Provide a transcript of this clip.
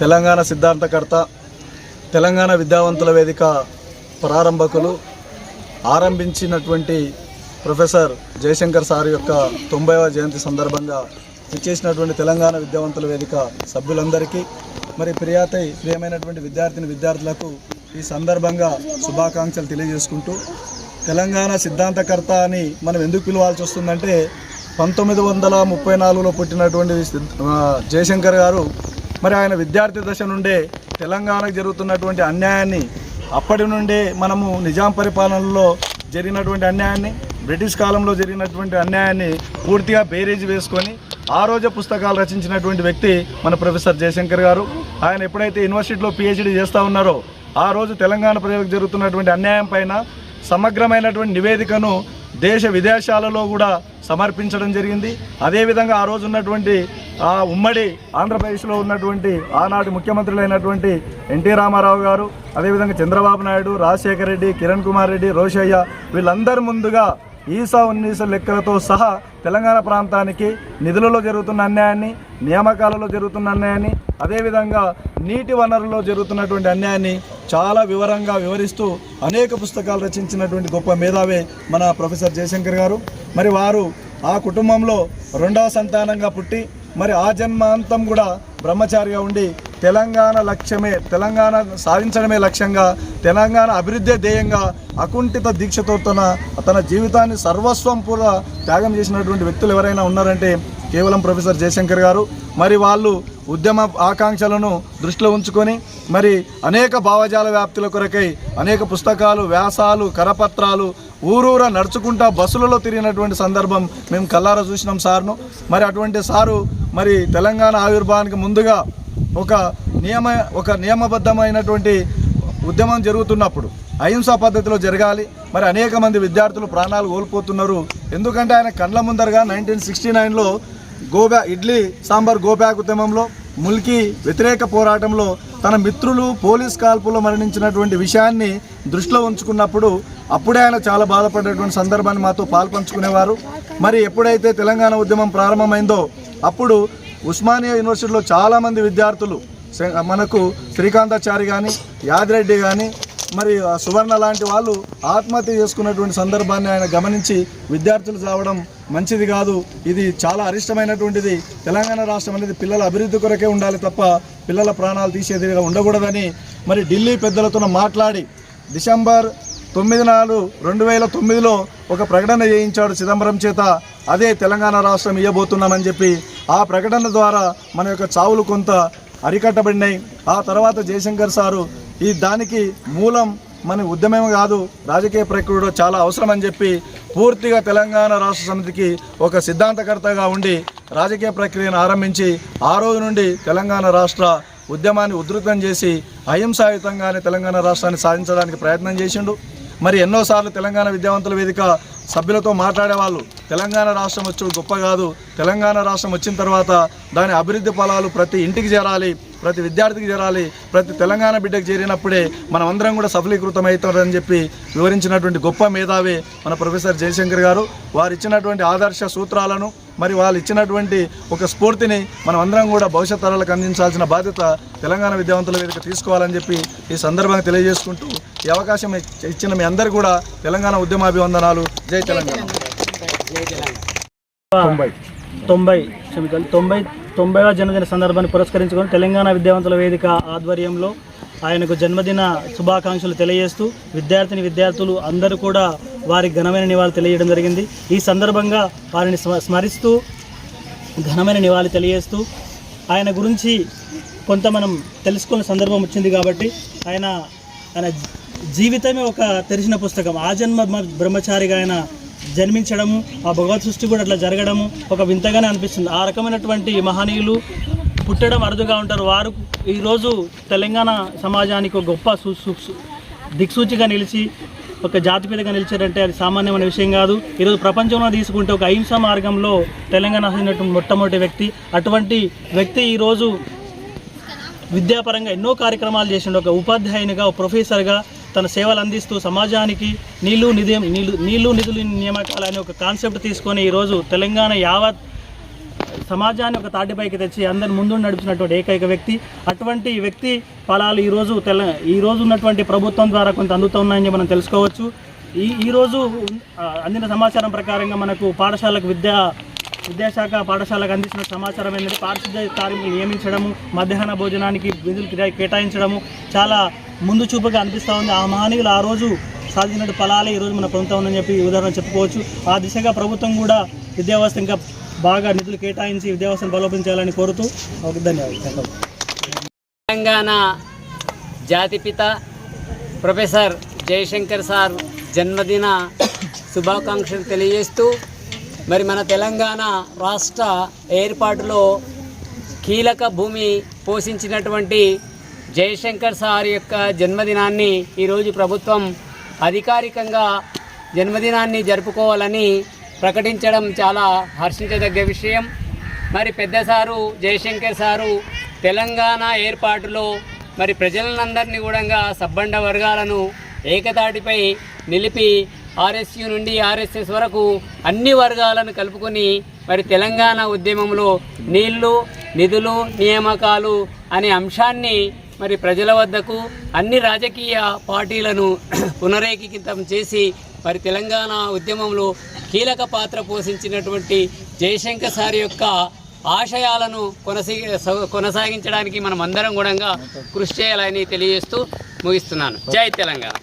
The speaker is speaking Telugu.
తెలంగాణ సిద్ధాంతకర్త తెలంగాణ విద్యావంతుల వేదిక ప్రారంభకులు ఆరంభించినటువంటి ప్రొఫెసర్ జయశంకర్ సార్ యొక్క తొంభైవ జయంతి సందర్భంగా ఇచ్చేసినటువంటి తెలంగాణ విద్యావంతుల వేదిక సభ్యులందరికీ మరి ప్రియాతై ప్రియమైనటువంటి విద్యార్థిని విద్యార్థులకు ఈ సందర్భంగా శుభాకాంక్షలు తెలియజేసుకుంటూ తెలంగాణ సిద్ధాంతకర్త అని మనం ఎందుకు పిలవాల్సి వస్తుందంటే పంతొమ్మిది వందల ముప్పై నాలుగులో పుట్టినటువంటి జయశంకర్ గారు మరి ఆయన విద్యార్థి దశ నుండే తెలంగాణకు జరుగుతున్నటువంటి అన్యాయాన్ని అప్పటి నుండే మనము నిజాం పరిపాలనలో జరిగినటువంటి అన్యాయాన్ని బ్రిటిష్ కాలంలో జరిగినటువంటి అన్యాయాన్ని పూర్తిగా బేరేజ్ వేసుకొని ఆ రోజు పుస్తకాలు రచించినటువంటి వ్యక్తి మన ప్రొఫెసర్ జయశంకర్ గారు. ఆయన ఎప్పుడైతే యూనివర్సిటీలో పిహెచ్డి చేస్తూ ఉన్నారో ఆ రోజు తెలంగాణ ప్రజలకు జరుగుతున్నటువంటి అన్యాయం పైన సమగ్రమైనటువంటి నివేదికను దేశ విదేశాలలో కూడా సమర్పించడం జరిగింది. అదేవిధంగా ఆ రోజు ఉన్నటువంటి ఆ ఉమ్మడి ఆంధ్రప్రదేశ్లో ఉన్నటువంటి ఆనాటి ముఖ్యమంత్రులైనటువంటి ఎన్టీ రామారావు గారు అదేవిధంగా చంద్రబాబు నాయుడు రాజశేఖర రెడ్డి కిరణ్ కుమార్ రెడ్డి రోషయ్య వీళ్ళందరి ముందుగా ఈసా ఉన్నీస లెక్కలతో సహా తెలంగాణ ప్రాంతానికి నిధులలో జరుగుతున్న అన్యాయాన్ని నియామకాలలో జరుగుతున్న అన్యాయాన్ని అదేవిధంగా నీటి వనరుల్లో జరుగుతున్నటువంటి అన్యాయాన్ని చాలా వివరంగా వివరిస్తూ అనేక పుస్తకాలు రచించినటువంటి గొప్ప మేధావే మన ప్రొఫెసర్ జయశంకర్ గారు. మరి వారు ఆ కుటుంబంలో రెండవ సంతానంగా పుట్టి మరి ఆ జన్మాంతం కూడా బ్రహ్మచారిగా ఉండి తెలంగాణ లక్ష్యమే తెలంగాణ సాధించడమే లక్ష్యంగా తెలంగాణ అభివృద్ధి ధ్యేయంగా అకుంఠిత దీక్షతో తన తన జీవితాన్ని సర్వస్వం కూడా త్యాగం చేసినటువంటి వ్యక్తులు ఎవరైనా ఉన్నారంటే కేవలం ప్రొఫెసర్ జయశంకర్ గారు. మరి వాళ్ళు ఉద్యమ ఆకాంక్షలను దృష్టిలో ఉంచుకొని మరి అనేక భావజాల వ్యాప్తుల కొరకై అనేక పుస్తకాలు వ్యాసాలు కరపత్రాలు ఊరూరా నడుచుకుంటా బస్సులలో తిరిగినటువంటి సందర్భం మేము కల్లారా చూసినాం సార్ను. మరి అటువంటి సారు మరి తెలంగాణ ఆవిర్భావానికి ముందుగా ఒక నియమ ఒక నియమబద్ధమైనటువంటి ఉద్యమం జరుగుతున్నప్పుడు అహింసా పద్ధతిలో జరగాలి. మరి అనేక మంది విద్యార్థులు ప్రాణాలు కోల్పోతున్నారు. ఎందుకంటే ఆయన కండ్ల ముందరగా నైన్టీన్ సిక్స్టీ నైన్లో గోబ్యా ఇడ్లీ సాంబార్ గోబ్యాక్ ఉద్యమంలో ముల్కి వ్యతిరేక పోరాటంలో తన మిత్రులు పోలీస్ కాల్పులో మరణించినటువంటి విషయాన్ని దృష్టిలో ఉంచుకున్నప్పుడు అప్పుడే ఆయన చాలా బాధపడేటువంటి సందర్భాన్ని మాతో పాల్పంచుకునేవారు. మరి ఎప్పుడైతే తెలంగాణ ఉద్యమం ప్రారంభమైందో అప్పుడు ఉస్మానియా యూనివర్సిటీలో చాలామంది విద్యార్థులు మనకు శ్రీకాంతాచారి కానీ యాదిరెడ్డి కానీ మరి సువర్ణ లాంటి వాళ్ళు ఆత్మహత్య చేసుకున్నటువంటి సందర్భాన్ని ఆయన గమనించి విద్యార్థులు చావడం మంచిది కాదు. ఇది చాలా అరిష్టమైనటువంటిది. తెలంగాణ రాష్ట్రం అనేది పిల్లల అభివృద్ధి కొరకే ఉండాలి తప్ప పిల్లల ప్రాణాలు తీసేదిగా ఉండకూడదని మరి ఢిల్లీ పెద్దలతో మాట్లాడి డిసెంబర్ తొమ్మిది నాలుగు రెండు వేల తొమ్మిదిలో ఒక ప్రకటన చేయించాడు చిదంబరం చేత. అదే తెలంగాణ రాష్ట్రం ఇవ్వబోతున్నామని చెప్పి ఆ ప్రకటన ద్వారా మన యొక్క చావులు కొంత అరికట్టబడినాయి. ఆ తర్వాత జయశంకర్ సారు ఈ దానికి మూలం మన ఉద్యమం కాదు. రాజకీయ ప్రక్రియ చాలా అవసరం అని చెప్పి పూర్తిగా తెలంగాణ రాష్ట్ర సమితికి ఒక సిద్ధాంతకర్తగా ఉండి రాజకీయ ప్రక్రియను ఆరంభించి ఆ రోజు నుండి తెలంగాణ రాష్ట్ర ఉద్యమాన్ని ఉధృతం చేసి అహింసాయుతంగానే తెలంగాణ రాష్ట్రాన్ని సాధించడానికి ప్రయత్నం చేసిండు. మరి ఎన్నోసార్లు తెలంగాణ విద్యావంతుల వేదిక సభ్యులతో మాట్లాడేవాళ్ళు తెలంగాణ రాష్ట్రం వచ్చి గొప్ప కాదు తెలంగాణ రాష్ట్రం వచ్చిన తర్వాత దాని అభివృద్ధి ఫలాలు ప్రతి ఇంటికి చేరాలి ప్రతి విద్యార్థికి చేరాలి ప్రతి తెలంగాణ బిడ్డకు చేరినప్పుడే మనం అందరం కూడా సఫలీకృతం అవుతారని చెప్పి వివరించినటువంటి గొప్ప మేధావి మన ప్రొఫెసర్ జయశంకర్ గారు. వారు ఇచ్చినటువంటి ఆదర్శ సూత్రాలను మరి వాళ్ళు ఇచ్చినటువంటి ఒక స్ఫూర్తిని మనం అందరం కూడా భవిష్యత్ తరాలకు అందించాల్సిన బాధ్యత తెలంగాణ విద్యావంతుల వేదిక తీసుకోవాలని చెప్పి ఈ సందర్భంగా తెలియజేసుకుంటూ ఈ అవకాశం ఇచ్చిన మీ అందరు కూడా తెలంగాణ ఉద్యమాభివందనాలు. జై తెలంగాణ. తొంభై. తొంభై. క్షమించాలి తొంభై తొంభైవ జన్మదిన సందర్భాన్ని పురస్కరించుకొని తెలంగాణ విద్యావంతుల వేదిక ఆధ్వర్యంలో ఆయనకు జన్మదిన శుభాకాంక్షలు తెలియజేస్తూ విద్యార్థిని విద్యార్థులు అందరూ కూడా వారి ఘనమైన నివాళి తెలియడం జరిగింది. ఈ సందర్భంగా వారిని స్మ- స్మరిస్తూ ఘనమైన నివాళి తెలియజేస్తూ ఆయన గురించి కొంత మనం తెలుసుకునే సందర్భం వచ్చింది కాబట్టి ఆయన ఆయన జీవితమే ఒక తెరిచిన పుస్తకం. ఆ జన్మ మ- బ్రహ్మచారిగా ఆయన జన్మించడము ఆ భగవత్ సృష్టి కూడా అట్లా జరగడము ఒక వింతగానే అనిపిస్తుంది. ఆ రకమైనటువంటి మహనీయులు పుట్టడం అరుదుగా ఉంటారు. వారు ఈరోజు తెలంగాణ సమాజానికి ఒక గొప్ప సు దిక్సూచిగా నిలిచి ఒక జాతిపేదగా నిలిచారంటే అది సామాన్యమైన విషయం కాదు. ఈరోజు ప్రపంచంలో తీసుకుంటే ఒక అహింస మార్గంలో తెలంగాణ సాధించినటువంటి మొట్టమొదటి వ్యక్తి అటువంటి వ్యక్తి ఈరోజు విద్యాపరంగా ఎన్నో కార్యక్రమాలు చేసిండు. ఒక ఉపాధ్యాయునిగా ఒక ప్రొఫెసర్గా తన సేవలు అందిస్తూ సమాజానికి నీళ్ళు నిధి నీళ్ళు నీళ్ళు నిధులు నియామకాలు అనే ఒక కాన్సెప్ట్ తీసుకొని ఈరోజు తెలంగాణ యావత్ సమాజాన్ని ఒక తాటిపైకి తెచ్చి అందరిని ముందు నడిపినటువంటి ఏకైక వ్యక్తి. అటువంటి వ్యక్తి ఫలాలు ఈరోజు తెల ఈ రోజు ఉన్నటువంటి ప్రభుత్వం ద్వారా కొంత అందుతున్నాయని మనం తెలుసుకోవచ్చు. ఈ ఈరోజు అందిన సమాచారం ప్రకారంగా మనకు పాఠశాలకు విద్యా విద్యాశాఖ పాఠశాలకు అందించిన సమాచారం ఏంటంటే పారిశుద్ధ్య కార్మికులు నియమించడము మధ్యాహ్న భోజనానికి విధులు కేటాయించడము చాలా ముందు చూపుగా అనిపిస్తూ ఉంది. ఆ మహనీయులు ఆ రోజు సాధించిన ఫలాలే ఈరోజు మన పొందుతా ఉందని చెప్పి ఉదాహరణ చెప్పుకోవచ్చు. ఆ దిశగా ప్రభుత్వం కూడా విద్యావ్యవస్థ ఇంకా బాగా నిధులు కేటాయించి విద్యావ్యవస్థను బలోపేతం చేయాలని కోరుతూ ఒక ధన్యవాదాలు. తెలంగాణ జాతిపిత ప్రొఫెసర్ జయశంకర్ సార్ జన్మదిన శుభాకాంక్షలు తెలియజేస్తూ మరి మన తెలంగాణ రాష్ట్ర ఏర్పాటులో కీలక భూమి పోషించినటువంటి జయశంకర్ సార్ యొక్క జన్మదినాన్ని ఈరోజు ప్రభుత్వం అధికారికంగా జన్మదినాన్ని జరుపుకోవాలని ప్రకటించడం చాలా హర్షించదగ్గ విషయం. మరి పెద్ద సారు జయశంకర్ సారు తెలంగాణ ఏర్పాటులో మరి ప్రజలందరినీ కూడా సబ్బండ వర్గాలను ఏకతాటిపై నిలిపి ఆర్ఎస్యు నుండి ఆర్ఎస్ఎస్ వరకు అన్ని వర్గాలను కలుపుకొని మరి తెలంగాణ ఉద్యమంలో నీళ్ళు నిధులు నియామకాలు అనే అంశాన్ని మరి ప్రజల వద్దకు అన్ని రాజకీయ పార్టీలను పునరేకీకృతం చేసి మరి తెలంగాణ ఉద్యమంలో కీలక పాత్ర పోషించినటువంటి జయశంకర్ సార్ యొక్క ఆశయాలను కొనసీ కొనసాగించడానికి మనం అందరం కూడా కృషి చేయాలని తెలియజేస్తూ ముగిస్తున్నాను. జై తెలంగాణ.